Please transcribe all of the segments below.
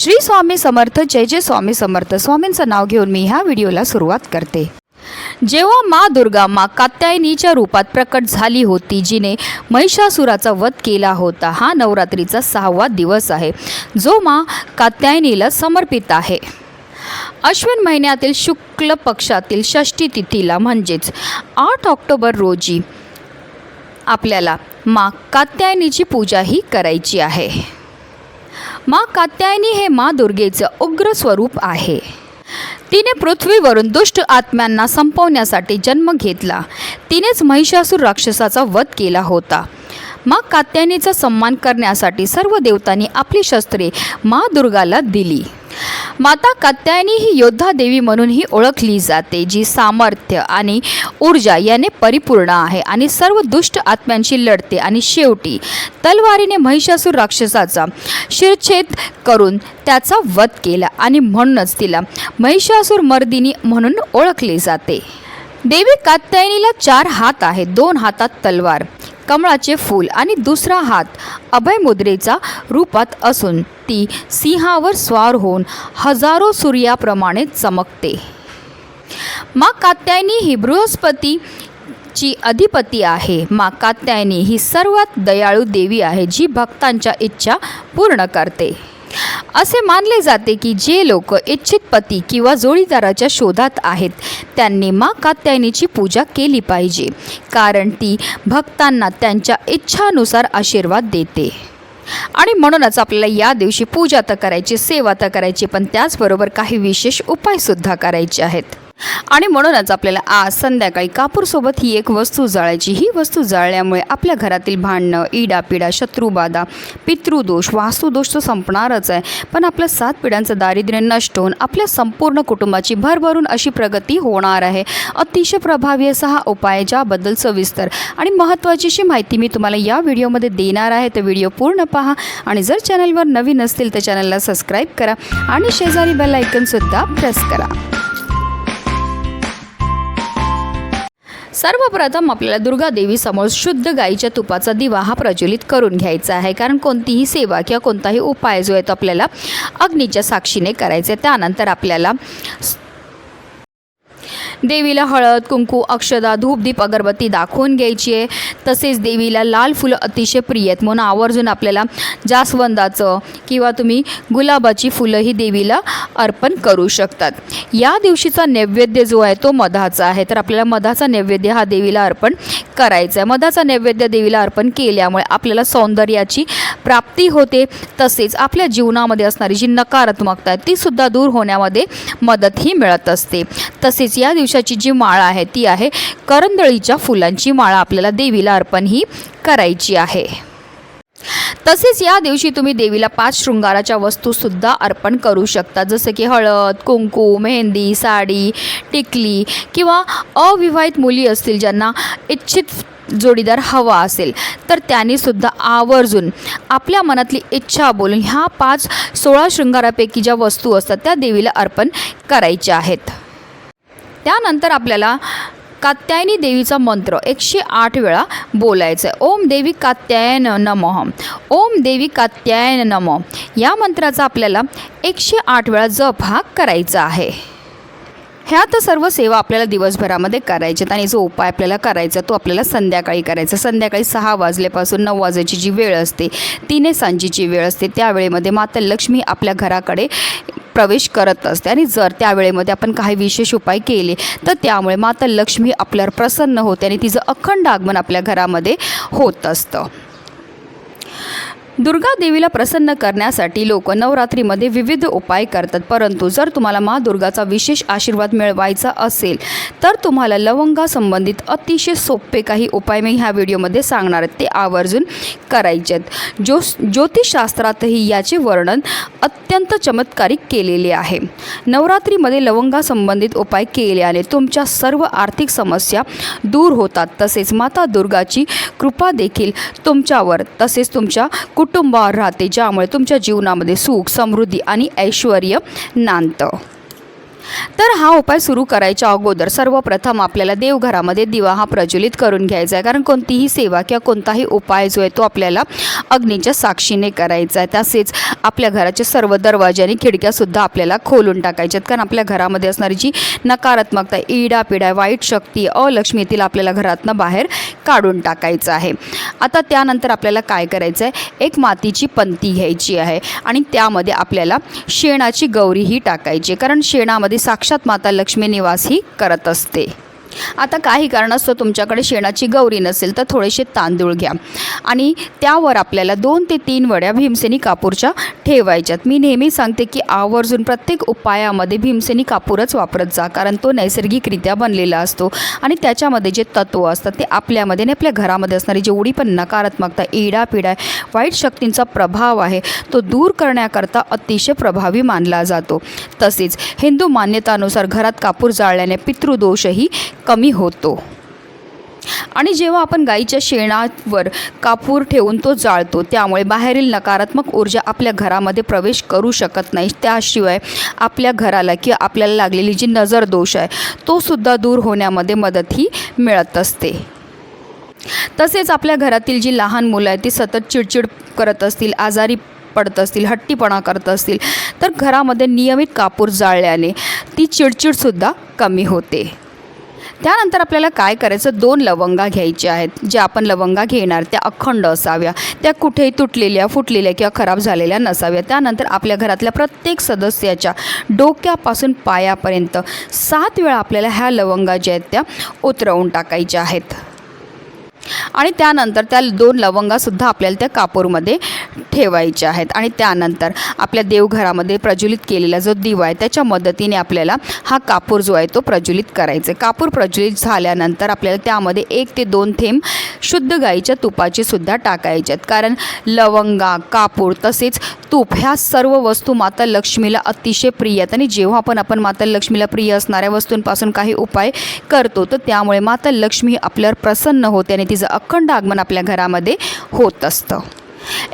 श्री स्वामी समर्थ जय जय स्वामी समर्थ. स्वामींचं नाव घेऊन मी ह्या व्हिडिओला सुरुवात करते. जेव्हा मा दुर्गा मा कात्यायनीच्या रूपात प्रकट झाली होती जिने महिषासुराचा वध केला होता हा नवरात्रीचा सहावा दिवस आहे जो मा कात्यायनीला समर्पित आहे. अश्विन महिन्यातील शुक्ल पक्षातील षष्ठी तिथीला म्हणजेच आठ ऑक्टोबर रोजी आपल्याला मा कात्यायनीची पूजाही करायची आहे. मा कात्यायनी हे मा दुर्गेचं उग्र स्वरूप आहे. तिने पृथ्वीवरून दुष्ट आत्म्यांना संपवण्यासाठी जन्म घेतला. तिनेच महिषासूर राक्षसाचा वध केला होता. मा कात्यायनीचा सन्मान करण्यासाठी सर्व देवतांनी आपली शस्त्रे मा दुर्गाला दिली. माता कात्यायनी ही योद्धा देवी म्हणूनही ओळखली जाते जी सामर्थ्य आणि ऊर्जा याने परिपूर्ण आहे आणि सर्व दुष्ट आत्म्यांशी लढते आणि शेवटी तलवारीने महिषासूर राक्षसाचा शिरछेद करून त्याचा वध केला आणि म्हणूनच तिला महिषासूर मर्दिनी म्हणून ओळखले जाते. देवी कात्यायनीला चार हात आहेत दोन हातात तलवार. कमळाचे फूल आणि दुसरा हात अभय मुद्रेचा रूपात असून ती सिंहावर स्वार होऊन हजारो सूर्याप्रमाणे चमकते. मा कात्यायनी ही बृहस्पती ची अधिपती आहे. मा कात्यायनी ही सर्वात दयाळू देवी आहे जी भक्तांच्या इच्छा पूर्ण करते. असे मानले जाते की जे लोक इच्छित पती किंवा जोडीदाराच्या शोधात आहेत त्यांनी मा कात्यायनीची पूजा केली पाहिजे कारण ती भक्तांना त्यांच्या इच्छानुसार आशीर्वाद देते. आणि म्हणूनच आपल्याला या दिवशी पूजा तर करायची सेवा तर करायची पण त्याचबरोबर काही विशेष उपायसुद्धा करायचे आहेत. आणि म्हणूनच आपल्याला आज संध्याकाळी कापूरसोबत ही एक वस्तू जाळायची. ही वस्तू जाळल्यामुळे आपल्या घरातील भांडणं इडापिडा शत्रुबाधा पितृदोष वास्तुदोष तर संपणारच आहे. पण आपल्या सात पिढ्यांचं दारिद्र्य नष्ट होऊन आपल्या संपूर्ण कुटुंबाची भरभरून अशी प्रगती होणार आहे. अतिशय प्रभावी असा हा उपाय ज्याबद्दल सविस्तर आणि महत्त्वाची अशी माहिती मी तुम्हाला या व्हिडिओमध्ये देणार आहे. तर व्हिडिओ पूर्ण पहा आणि जर चॅनलवर नवीन असतील तर चॅनलला सबस्क्राईब करा आणि शेजारी बेल आयकनसुद्धा प्रेस करा. सर्वप्रथम आपल्याला दुर्गा देवी समोर शुद्ध गाईच्या तुपाचा दिवा हा प्रज्वलित करून घ्यायचा आहे. कारण कोणतीही सेवा किंवा कोणताही उपाय जो आहे तो आपल्याला अग्नीच्या साक्षीने करायचा आहे. त्यानंतर आपल्याला देवीला हळद कुंकू अक्षदा धूपदीप अगरबत्ती दाखवून घ्यायची आहे. तसेच देवीला लाल फुलं अतिशय प्रिय आहेत. म्हणून आवर्जून आपल्याला जास्वंदाचं किंवा तुम्ही गुलाबाची फुलं ही देवीला अर्पण करू शकतात. या दिवशीचा नैवेद्य जो आहे तो मधाचा आहे. तर आपल्याला मधाचा नैवेद्य हा देवीला अर्पण करायचा आहे. मधाचा नैवेद्य देवीला अर्पण केल्यामुळे आपल्याला सौंदर्याची प्राप्ती होते. तसेच आपल्या जीवनामध्ये असणारी जी नकारात्मकता आहे तीसुद्धा दूर होण्यामध्ये मदतही मिळत असते. तसेच या दिवशी दिवसाची जी माळा आहे ती आहे करंदळीच्या फुलांची माळा. आपल्याला देवीला अर्पण ही करायची आहे. तसेच या दिवशी तुम्ही देवीला पाच शृंगाराच्या वस्तूसुद्धा अर्पण करू शकता. जसं की हळद कुंकू मेहंदी साडी टिकली किंवा अविवाहित मुली असतील ज्यांना इच्छित जोडीदार हवा असेल तर त्यांनीसुद्धा आवर्जून आपल्या मनातली इच्छा बोलून ह्या पाच सोळा शृंगारापैकी ज्या वस्तू असतात त्या देवीला अर्पण करायच्या आहेत. त्यानंतर आपल्याला कात्यायनी देवीचा मंत्र एकशे आठ वेळा बोलायचं आहे. ओम देवी कात्यायन नमः. ओम देवी कात्यायन नम. या मंत्राचा आपल्याला एकशे आठ वेळा जप हा करायचा आहे. ह्या तर सर्व सेवा आपल्याला दिवसभरामध्ये करायच्यात आणि जो उपाय आपल्याला करायचा तो आपल्याला संध्याकाळी करायचा. संध्याकाळी सहा वाजल्यापासून नऊ वाजायची जी वेळ असते तिने सांजेची वेळ असते. त्या वेळेमध्ये माता लक्ष्मी आपल्या घराकडे प्रवेश करत असते आणि जर त्या वेळेमध्ये आपण काही विशेष उपाय केले तर त्यामुळे माता लक्ष्मी आपल्यावर प्रसन्न होते आणि तिचं अखंड आगमन आपल्या घरामध्ये होत असतं. दुर्गा देवीला प्रसन्न करण्यासाठी लोक नवरात्रीमध्ये विविध उपाय करतात. परंतु जर तुम्हाला मा दुर्गाचा विशेष आशीर्वाद मिळवायचा असेल तर तुम्हाला लवंगासंबंधित अतिशय सोपे काही उपाय मी ह्या व्हिडिओमध्ये सांगणार आहेत ते आवर्जून करायचे आहेत. ज्यो ज्योतिषशास्त्रातही याचे वर्णन अत्यंत चमत्कारिक केलेले आहे. नवरात्रीमध्ये लवंगासंबंधित उपाय केल्याने तुमच्या सर्व आर्थिक समस्या दूर होतात. तसेच माता दुर्गाची कृपा देखील तुमच्यावर तसेच तुमच्या कुटुंबावर राहते ज्यामुळे तुमच्या जीवनामध्ये सुख समृद्धी आणि ऐश्वर नांदतं. तर हा उपाय सुरू करायच्या अगोदर सर्वप्रथम आपल्याला देवघरामध्ये दिवा हा प्रज्वलित करून घ्यायचा आहे. कारण कोणतीही सेवा किंवा कोणताही उपाय जो आहे तो आपल्याला अग्नीच्या साक्षीने करायचा आहे. तसेच आपल्या घराचे सर्व दरवाजे आणि खिडक्यासुद्धा आपल्याला खोलून टाकायच्यात कारण आपल्या घरामध्ये असणारी जी नकारात्मकता इडापिडा वाईट शक्ती अलक्ष्मी आपल्याला घरातनं बाहेर काढून टाकायचं आहे. आता त्यानंतर आपल्याला काय करायचं आहे? एक मातीची पंती घ्यायची आहे आणि त्यामध्ये आपल्याला शेणाची गौरी ही टाकायची कारण शेणामध्ये साक्षात माता लक्ष्मी निवासही करत असते. आता काही कारणास्तव तुमच्याकडे शेणाची गौरी नसेल तर थोडेसे तांदूळ घ्या. आणि त्यावर आपल्याला दोन ते तीन वड्या भीमसेनी कापूरच्या ठेवायच्यात. मी नेहमी सांगते की आवर्जून प्रत्येक उपायामध्ये भीमसेनी कापूरच वापरत जा कारण तो नैसर्गिकरित्या बनलेला असतो. आणि त्याच्यामध्ये जे तत्त्व असतात ते आपल्यामध्ये आणि आपल्या घरामध्ये असणारी जेवढी पण नकारात्मकता इडापिडा वाईट शक्तींचा प्रभाव आहे तो दूर करण्याकरता अतिशय प्रभावी मानला जातो. तसेच हिंदू मान्यतानुसार घरात कापूर जाळल्याने पितृदोषही कमी होतो. आणि जेव्हा आपण गाईच्या शेणावर कापूर ठेवून तो जाळतो त्यामुळे बाहेरील नकारात्मक ऊर्जा आपल्या घरामध्ये प्रवेश करू शकत नाही. त्याशिवाय आपल्या घराला किंवा आपल्याला लागलेली जी नजर दोष आहे तो सुद्धा दूर होण्यामध्ये मदतही मिळत असते. तसेच आपल्या घरातील जी लहान मुलं आहेत ती सतत चिडचिड करत असतील आजारी पडत असतील हट्टीपणा करत असतील तर घरामध्ये नियमित कापूर जाळल्याने ती चिडचिडसुद्धा कमी होते. त्यानंतर आपल्याला काय करायचं? दोन लवंगा घ्यायच्या आहेत. ज्या आपण लवंगा घेणार त्या अखंड असाव्या. त्या कुठेही तुटलेल्या फुटलेल्या किंवा खराब झालेल्या नसाव्या. त्यानंतर आपल्या घरातल्या प्रत्येक सदस्याच्या डोक्यापासून पायापर्यंत सात वेळा आपल्याला ह्या लवंगा ज्या आहेत त्या उतरवून टाकायच्या आहेत. आणि त्यानंतर त्या दोन लवंगासुद्धा आपल्याला त्या कापूरमध्ये ठेवायच्या आहेत. आणि त्यानंतर आपल्या देवघरामध्ये प्रज्वलित केलेला जो दिवा आहे त्याच्या मदतीने आपल्याला हा कापूर जो आहे तो प्रज्वलित करायचा कापूर प्रज्वलित झाल्यानंतर आपल्याला त्यामध्ये एक ते दोन थेंब शुद्ध गाईच्या तुपाची सुद्धा टाकायचे आहेत. कारण लवंगा कापूर तसेच तूप ह्या सर्व वस्तू माता लक्ष्मीला अतिशय प्रिय आहेत. आणि जेव्हा आपण आपण माता लक्ष्मीला प्रिय असणाऱ्या वस्तूंपासून काही उपाय करतो तर त्यामुळे माता लक्ष्मी आपल्यावर प्रसन्न होते आणि तिचं अखंड आगमन आपल्या घरामध्ये होत असतं.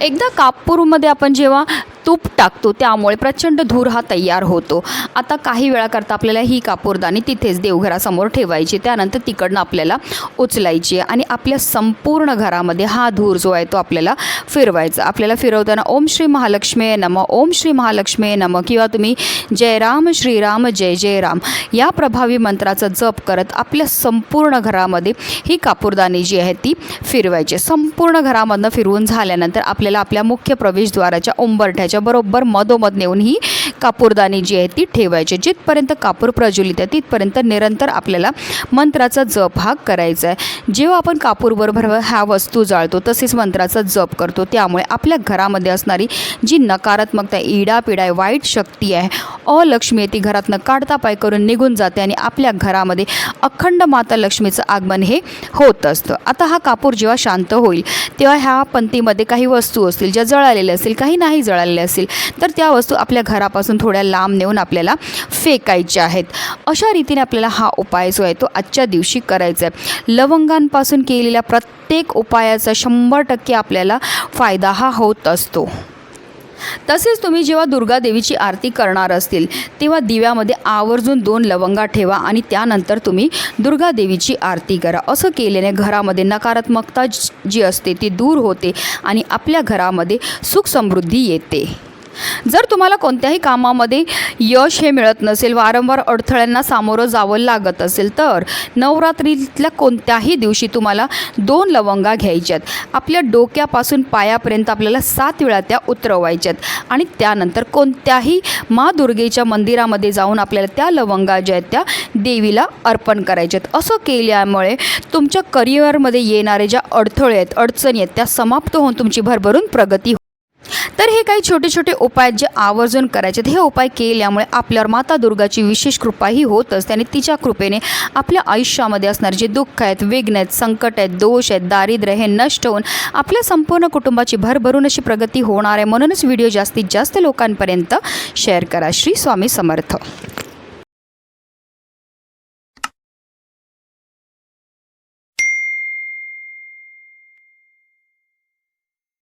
एकदा कापूरमध्ये आपण जेव्हा तूप टाकतो त्यामुळे प्रचंड धूर हा तयार होतो. आता काही वेळाकरता आपल्याला ही कापूरदानी तिथेच देवघरासमोर ठेवायची त्यानंतर तिकडनं आपल्याला उचलायची आणि आपल्या संपूर्ण घरामध्ये हा धूर जो आहे तो आपल्याला फिरवायचा. आपल्याला फिरवताना ओम श्री महालक्ष्मी नम ओम श्री महालक्ष्मी नम किंवा तुम्ही जय राम श्रीराम जय जय राम या प्रभावी मंत्राचा जप करत आपल्या संपूर्ण घरामध्ये ही कापूरदानी जी आहे ती फिरवायची. संपूर्ण घरामधनं फिरवून झाल्यानंतर आपल्याला आपल्या मुख्य प्रवेशद्वाराच्या उंबरठ्याच्या बरोबर मधोमध नेऊन ही कापूरदाणी जी आहे ती ठेवायची. जिथपर्यंत कापूर प्रज्वलित आहे तिथपर्यंत निरंतर आपल्याला मंत्राचा जप हा करायचा आहे. जेव्हा आपण कापूरबरोबर ह्या वस्तू जाळतो तसेच मंत्राचा जप करतो. त्यामुळे आपल्या घरामध्ये असणारी जी नकारात्मकता इडा पिडा आहे वाईट शक्ती आहे अलक्ष्मी आहे ती घरातनं काढता पाय करून निघून जाते आणि आपल्या घरामध्ये अखंड माता लक्ष्मीचं आगमन हे होत असतं. आता हा कापूर जेव्हा शांत होईल तेव्हा ह्या पंथीमध्ये काही वस्तू असतील ज्या जळालेल्या असतील काही नाही जळालेल्या असेल. तर त्या वस्तू आपल्या घरापासून थोड्या लांब नेऊन आपल्याला फेकायच्या आहेत. अशा रीतीने आपल्याला हा उपाय जो आहे तो आजच्या दिवशी करायचा आहे लवंगांपासून केलेल्या प्रत्येक उपायाचा शंभर टक्के आपल्याला फायदा हा होत असतो. तसेच तुम्ही जेव्हा दुर्गा देवीची आरती करणार असतील तेव्हा दिव्यामध्ये आवर्जून दोन लवंगा ठेवा आणि त्यानंतर तुम्ही दुर्गा देवीची आरती करा. असं केल्याने घरामध्ये नकारात्मकता जी- जी असते ती दूर होते आणि आपल्या घरामध्ये सुख समृद्धी येते. जर तुम्हाला कोणत्याही कामामध्ये यश हे मिळत नसेल वारंवार अडथळ्यांना सामोरं जावं लागत असेल तर नवरात्रीतल्या कोणत्याही दिवशी तुम्हाला दोन लवंगा घ्यायच्यात. आपल्या डोक्यापासून पायापर्यंत आपल्याला सात वेळा त्या उतरवायच्यात. आणि त्यानंतर कोणत्याही मा दुर्गेच्या मंदिरामध्ये जाऊन आपल्याला त्या लवंगा ज्या आहेत त्या देवीला अर्पण करायच्यात. असं केल्यामुळे तुमच्या करिअरमध्ये येणारे ज्या अडथळे आहेत अडचणी आहेत त्या समाप्त होऊन तुमची भरभरून प्रगती तर हे काही छोटे छोटे उपाय जे आवर्जून करायचे हे उपाय केल्यामुळे आपल्यावर माता दुर्गाची विशेष कृपाही होत असते आणि तिच्या कृपेने आपल्या आयुष्यामध्ये असणारे जे दुःख आहेत विघ्न आहेत संकट आहेत दोष आहेत दारिद्र्य हे नष्ट होऊन आपल्या संपूर्ण कुटुंबाची भरभरून अशी प्रगती होणार आहे. म्हणूनच व्हिडिओ जास्तीत जास्त लोकांपर्यंत शेअर करा. श्री स्वामी समर्थ.